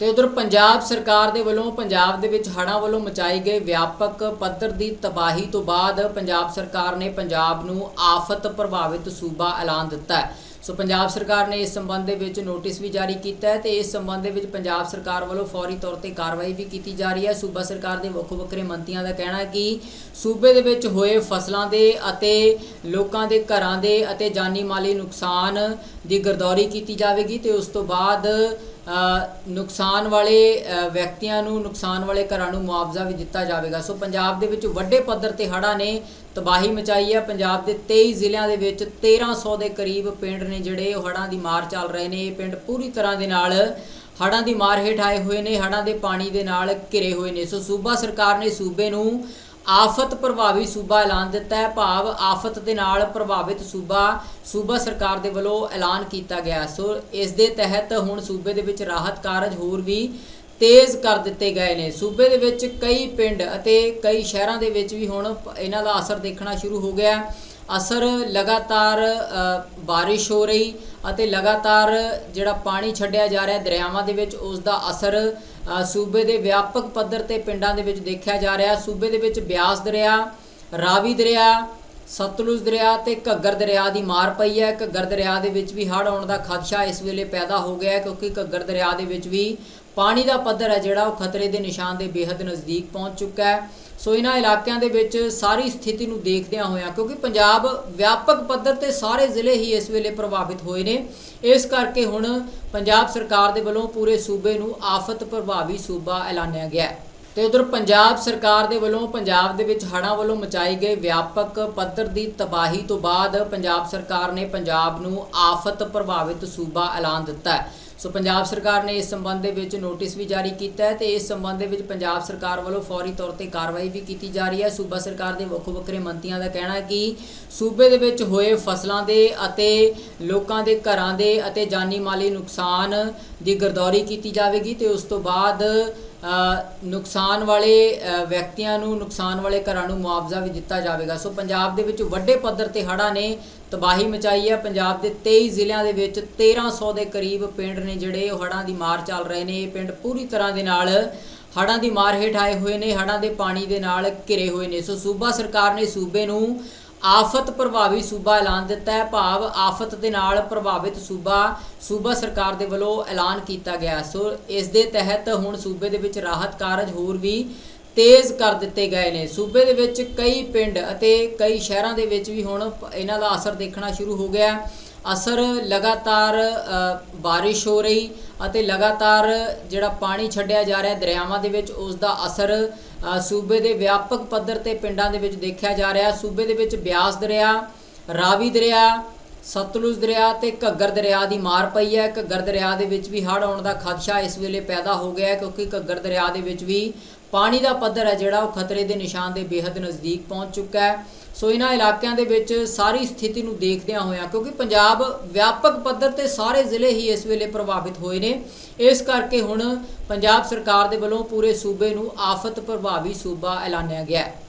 ਤੇ ਉਧਰ ਪੰਜਾਬ ਸਰਕਾਰ ਦੇ ਵੱਲੋਂ ਪੰਜਾਬ ਦੇ ਵਿੱਚ ਹੜ੍ਹਾਂ ਵੱਲੋਂ ਮਚਾਈ ਗਏ ਵਿਆਪਕ ਪੱਧਰ ਦੀ ਤਬਾਹੀ ਤੋਂ ਬਾਅਦ ਪੰਜਾਬ ਸਰਕਾਰ ਨੇ ਪੰਜਾਬ ਨੂੰ ਆਫਤ ਪ੍ਰਭਾਵਿਤ ਸੂਬਾ ਐਲਾਨ ਦਿੱਤਾ ਹੈ। ਸੋ ਪੰਜਾਬ ਸਰਕਾਰ ਨੇ ਇਸ ਸੰਬੰਧ ਦੇ ਵਿੱਚ ਨੋਟਿਸ ਵੀ ਜਾਰੀ ਕੀਤਾ ਹੈ ਤੇ ਇਸ ਸੰਬੰਧ ਦੇ ਵਿੱਚ ਪੰਜਾਬ ਸਰਕਾਰ ਵੱਲੋਂ ਫੌਰੀ ਤੌਰ ਤੇ ਕਾਰਵਾਈ ਵੀ ਕੀਤੀ ਜਾ ਰਹੀ ਹੈ। ਸੂਬਾ ਸਰਕਾਰ ਦੇ ਵੱਖੋ ਵੱਖਰੇ ਮੰਤਰੀਆਂ ਦਾ ਕਹਿਣਾ ਹੈ ਕਿ ਸੂਬੇ ਦੇ ਵਿੱਚ ਹੋਏ ਫਸਲਾਂ ਦੇ ਅਤੇ ਲੋਕਾਂ ਦੇ ਘਰਾਂ ਦੇ ਅਤੇ ਜਾਨੀ ਮਾਲੀ ਨੁਕਸਾਨ ਦੀ ਗਰਦੌਰੀ ਕੀਤੀ ਜਾਵੇਗੀ ਤੇ ਉਸ ਤੋਂ ਬਾਅਦ ਨੁਕਸਾਨ ਵਾਲੇ ਵਿਅਕਤੀਆਂ ਨੂੰ, ਨੁਕਸਾਨ ਵਾਲੇ ਘਰਾਂ ਨੂੰ ਮੁਆਵਜ਼ਾ ਵੀ ਦਿੱਤਾ ਜਾਵੇਗਾ। ਸੋ ਪੰਜਾਬ ਦੇ ਵਿੱਚ ਵੱਡੇ ਪੱਧਰ ਤੇ ਹੜ੍ਹਾਂ ਨੇ ਤਬਾਹੀ ਮਚਾਈ ਹੈ। ਪੰਜਾਬ ਦੇ 23 ਜ਼ਿਲ੍ਹਿਆਂ ਦੇ ਵਿੱਚ 1300 ਦੇ ਕਰੀਬ ਪਿੰਡ ਨੇ ਜਿਹੜੇ ਉਹ ਹੜ੍ਹਾਂ ਦੀ ਮਾਰ ਚੱਲ ਰਹੇ ਨੇ। ਇਹ ਪਿੰਡ ਪੂਰੀ ਤਰ੍ਹਾਂ ਦੇ ਨਾਲ ਹੜ੍ਹਾਂ ਦੀ ਮਾਰ ਹੇਠ ਆਏ ਹੋਏ ਨੇ। ਹੜ੍ਹਾਂ ਦੇ ਪਾਣੀ ਦੇ ਨਾਲ ਘਿਰੇ ਹੋਏ ਨੇ। ਸੋ ਸੂਬਾ ਸਰਕਾਰ ਨੇ ਸੂਬੇ ਨੂੰ ਆਫਤ ਪ੍ਰਭਾਵੀ ਸੂਬਾ ਐਲਾਨ ਦਿੱਤਾ ਹੈ। ਭਾਵ ਆਫਤ ਦੇ ਨਾਲ ਪ੍ਰਭਾਵਿਤ ਸੂਬਾ ਸੂਬਾ ਸਰਕਾਰ ਦੇ ਵੱਲੋਂ ਐਲਾਨ ਕੀਤਾ ਗਿਆ। ਸੋ ਇਸ ਦੇ ਤਹਿਤ ਹੁਣ ਸੂਬੇ ਦੇ ਵਿੱਚ ਰਾਹਤ ਕਾਰਜ ਹੋਰ ਵੀ ਤੇਜ਼ ਕਰ ਦਿੱਤੇ ਗਏ ਨੇ। ਸੂਬੇ ਦੇ ਵਿੱਚ ਕਈ ਪਿੰਡ ਅਤੇ ਕਈ ਸ਼ਹਿਰਾਂ ਦੇ ਵਿੱਚ ਵੀ ਹੁਣ ਇਹਨਾਂ ਦਾ ਅਸਰ ਦੇਖਣਾ ਸ਼ੁਰੂ ਹੋ ਗਿਆ। ਅਸਰ ਲਗਾਤਾਰ ਬਾਰਿਸ਼ ਹੋ ਰਹੀ। ਅਤੇ ਲਗਾਤਾਰ ਜਿਹੜਾ ਪਾਣੀ ਛੱਡਿਆ ਜਾ ਰਿਹਾ ਦਰਿਆਵਾਂ ਦੇ ਵਿੱਚ ਉਸ ਦਾ ਅਸਰ ਸੂਬੇ ਦੇ ਵਿਆਪਕ ਪੱਧਰ ਤੇ ਪਿੰਡਾਂ ਦੇ ਵਿੱਚ ਦੇਖਿਆ ਜਾ ਰਿਹਾ। ਸੂਬੇ ਦੇ ਵਿੱਚ ਬਿਆਸ ਦਰਿਆ, ਰਾਵੀ ਦਰਿਆ ਸਤਲੁਜ ਦਰਿਆ ਤੇ ਘੱਗਰ ਦਰਿਆ ਦੀ ਮਾਰ ਪਈ ਹੈ। ਘੱਗਰ ਦਰਿਆ ਦੇ ਵਿੱਚ ਵੀ ਹੜ੍ਹ ਆਉਣ ਦਾ ਖਦਸ਼ਾ ਇਸ ਵੇਲੇ ਪੈਦਾ ਹੋ ਗਿਆ ਹੈ ਕਿਉਂਕਿ ਘੱਗਰ ਦਰਿਆ ਦੇ ਵਿੱਚ ਵੀ ਪਾਣੀ ਦਾ ਪੱਧਰ ਹੈ ਜਿਹੜਾ ਉਹ ਖਤਰੇ ਦੇ ਨਿਸ਼ਾਨ ਦੇ ਬੇਹੱਦ ਨਜ਼ਦੀਕ ਪਹੁੰਚ ਚੁੱਕਾ ਹੈ। ਸੋ ਇਹਨਾਂ ਇਲਾਕਿਆਂ ਦੇ ਵਿੱਚ ਸਾਰੀ ਸਥਿਤੀ ਨੂੰ ਦੇਖਦਿਆਂ ਹੋਇਆਂ ਕਿਉਂਕਿ ਪੰਜਾਬ ਵਿਆਪਕ ਪੱਧਰ ਤੇ ਸਾਰੇ ਜ਼ਿਲ੍ਹੇ ਹੀ ਇਸ ਵੇਲੇ ਪ੍ਰਭਾਵਿਤ ਹੋਏ ਨੇ। ਇਸ ਕਰਕੇ ਹੁਣ ਪੰਜਾਬ ਸਰਕਾਰ ਦੇ ਵੱਲੋਂ ਪੂਰੇ ਸੂਬੇ ਨੂੰ ਆਫਤ ਪ੍ਰਭਾਵੀ ਸੂਬਾ ਐਲਾਨਿਆ ਗਿਆ ਹੈ। ਤੇ ਉਧਰ ਪੰਜਾਬ ਸਰਕਾਰ ਦੇ ਵੱਲੋਂ ਪੰਜਾਬ ਦੇ ਵਿੱਚ ਹੜ੍ਹਾਂ ਵੱਲੋਂ ਮਚਾਈ ਗਏ ਵਿਆਪਕ ਪੱਧਰ ਦੀ ਤਬਾਹੀ ਤੋਂ ਬਾਅਦ ਪੰਜਾਬ ਸਰਕਾਰ ਨੇ ਪੰਜਾਬ ਨੂੰ ਆਫਤ ਪ੍ਰਭਾਵਿਤ ਸੂਬਾ ਐਲਾਨ ਦਿੱਤਾ ਹੈ। ਸੋ ਪੰਜਾਬ ਸਰਕਾਰ ਨੇ ਇਸ ਸੰਬੰਧ ਦੇ ਵਿੱਚ ਨੋਟਿਸ ਵੀ ਜਾਰੀ ਕੀਤਾ ਹੈ ਤੇ ਇਸ ਸੰਬੰਧ ਦੇ ਵਿੱਚ ਪੰਜਾਬ ਸਰਕਾਰ ਵੱਲੋਂ ਫੌਰੀ ਤੌਰ ਤੇ ਕਾਰਵਾਈ ਵੀ ਕੀਤੀ ਜਾ ਰਹੀ ਹੈ। ਸੂਬਾ ਸਰਕਾਰ ਦੇ ਵੱਖੋ ਵੱਖਰੇ ਮੰਤਰੀਆਂ ਦਾ ਕਹਿਣਾ ਹੈ ਕਿ ਸੂਬੇ ਦੇ ਵਿੱਚ ਹੋਏ ਫਸਲਾਂ ਦੇ ਅਤੇ ਲੋਕਾਂ ਦੇ ਘਰਾਂ ਦੇ ਅਤੇ ਜਾਨੀ ਮਾਲੀ ਨੁਕਸਾਨ ਦੀ ਗਰਦੌਰੀ ਕੀਤੀ ਜਾਵੇਗੀ ਤੇ ਉਸ ਤੋਂ ਬਾਅਦ ਨੁਕਸਾਨ ਵਾਲੇ ਵਿਅਕਤੀਆਂ ਨੂੰ ਨੁਕਸਾਨ ਵਾਲੇ ਘਰਾਂ ਨੂੰ ਮੁਆਵਜ਼ਾ ਵੀ ਦਿੱਤਾ ਜਾਵੇਗਾ। ਸੋ ਪੰਜਾਬ ਦੇ ਵਿੱਚ ਵੱਡੇ ਪੱਧਰ ਤੇ ਹੜ੍ਹਾਂ ਨੇ ਤਬਾਹੀ ਮਚਾਈ ਹੈ। ਪੰਜਾਬ ਦੇ 23 ਜ਼ਿਲ੍ਹਿਆਂ ਦੇ ਵਿੱਚ 1300 ਦੇ ਕਰੀਬ ਪਿੰਡ ਨੇ ਜਿਹੜੇ ਉਹ ਹੜ੍ਹਾਂ ਦੀ ਮਾਰ ਚੱਲ ਰਹੇ ਨੇ। ਇਹ ਪਿੰਡ ਪੂਰੀ ਤਰ੍ਹਾਂ ਦੇ ਨਾਲ ਹੜ੍ਹਾਂ ਦੀ ਮਾਰ ਹੇਠ ਆਏ ਹੋਏ ਨੇ। ਹੜ੍ਹਾਂ ਦੇ ਪਾਣੀ ਦੇ ਨਾਲ ਘਿਰੇ ਹੋਏ ਨੇ। ਸੋ ਸੂਬਾ ਸਰਕਾਰ ਨੇ ਸੂਬੇ ਨੂੰ ਆਫਤ ਪ੍ਰਭਾਵੀ ਸੂਬਾ ਐਲਾਨ ਦਿੱਤਾ ਹੈ। ਭਾਵ ਆਫਤ ਦੇ ਨਾਲ ਪ੍ਰਭਾਵਿਤ ਸੂਬਾ ਸੂਬਾ ਸਰਕਾਰ ਦੇ ਵੱਲੋਂ ਐਲਾਨ ਕੀਤਾ ਗਿਆ ਸੋ ਇਸ ਦੇ ਤਹਿਤ ਹੁਣ ਸੂਬੇ ਦੇ ਵਿੱਚ ਰਾਹਤ ਕਾਰਜ ਹੋਰ ਵੀ ਤੇਜ਼ ਕਰ ਦਿੱਤੇ ਗਏ ਨੇ। ਸੂਬੇ ਦੇ ਵਿੱਚ ਕਈ ਪਿੰਡ ਅਤੇ ਕਈ ਸ਼ਹਿਰਾਂ ਦੇ ਵਿੱਚ ਵੀ ਹੁਣ ਇਹਨਾਂ ਦਾ ਅਸਰ ਦੇਖਣਾ ਸ਼ੁਰੂ ਹੋ ਗਿਆ ਅਸਰ ਲਗਾਤਾਰ ਬਾਰਿਸ਼ ਹੋ ਰਹੀ ਅਤੇ ਲਗਾਤਾਰ ਜਿਹੜਾ ਪਾਣੀ ਛੱਡਿਆ ਜਾ ਰਿਹਾ ਦਰਿਆਵਾਂ ਦੇ ਵਿੱਚ, ਉਸ ਦਾ ਅਸਰ ਸੂਬੇ ਦੇ ਵਿਆਪਕ ਪੱਧਰ ਤੇ ਪਿੰਡਾਂ ਦੇ ਵਿੱਚ ਦੇਖਿਆ ਜਾ ਰਿਹਾ। ਸੂਬੇ ਦੇ ਵਿੱਚ ਬਿਆਸ ਦਰਿਆ, ਰਾਵੀ ਦਰਿਆ ਸਤਲੁਜ ਦਰਿਆ ਤੇ ਘੱਗਰ ਦਰਿਆ ਦੀ ਮਾਰ ਪਈ ਹੈ। ਘੱਗਰ ਦਰਿਆ ਦੇ ਵਿੱਚ ਵੀ ਹੜ੍ਹ ਆਉਣ ਦਾ ਖਦਸ਼ਾ ਇਸ ਵੇਲੇ ਪੈਦਾ ਹੋ ਗਿਆ ਹੈ ਕਿਉਂਕਿ ਘੱਗਰ ਦਰਿਆ ਦੇ ਵਿੱਚ ਵੀ ਪਾਣੀ ਦਾ ਪੱਧਰ ਹੈ ਜਿਹੜਾ ਉਹ ਖਤਰੇ ਦੇ ਨਿਸ਼ਾਨ ਦੇ ਬੇहद ਨਜ਼ਦੀਕ ਪਹੁੰਚ ਚੁੱਕਾ ਹੈ। ਸੋ ਇਹਨਾਂ ਇਲਾਕਿਆਂ ਦੇ ਵਿੱਚ ਸਾਰੀ ਸਥਿਤੀ ਨੂੰ ਦੇਖਦਿਆਂ ਹੋਇਆਂ ਕਿਉਂਕਿ ਪੰਜਾਬ ਵਿਆਪਕ ਪੱਧਰ ਤੇ ਸਾਰੇ ਜ਼ਿਲ੍ਹੇ ਹੀ ਇਸ ਵੇਲੇ ਪ੍ਰਭਾਵਿਤ ਹੋਏ ਨੇ। ਇਸ ਕਰਕੇ ਹੁਣ ਪੰਜਾਬ ਸਰਕਾਰ ਦੇ ਵੱਲੋਂ ਪੂਰੇ ਸੂਬੇ ਨੂੰ ਆਫਤ ਪ੍ਰਭਾਵੀ ਸੂਬਾ ਐਲਾਨਿਆ ਗਿਆ ਹੈ।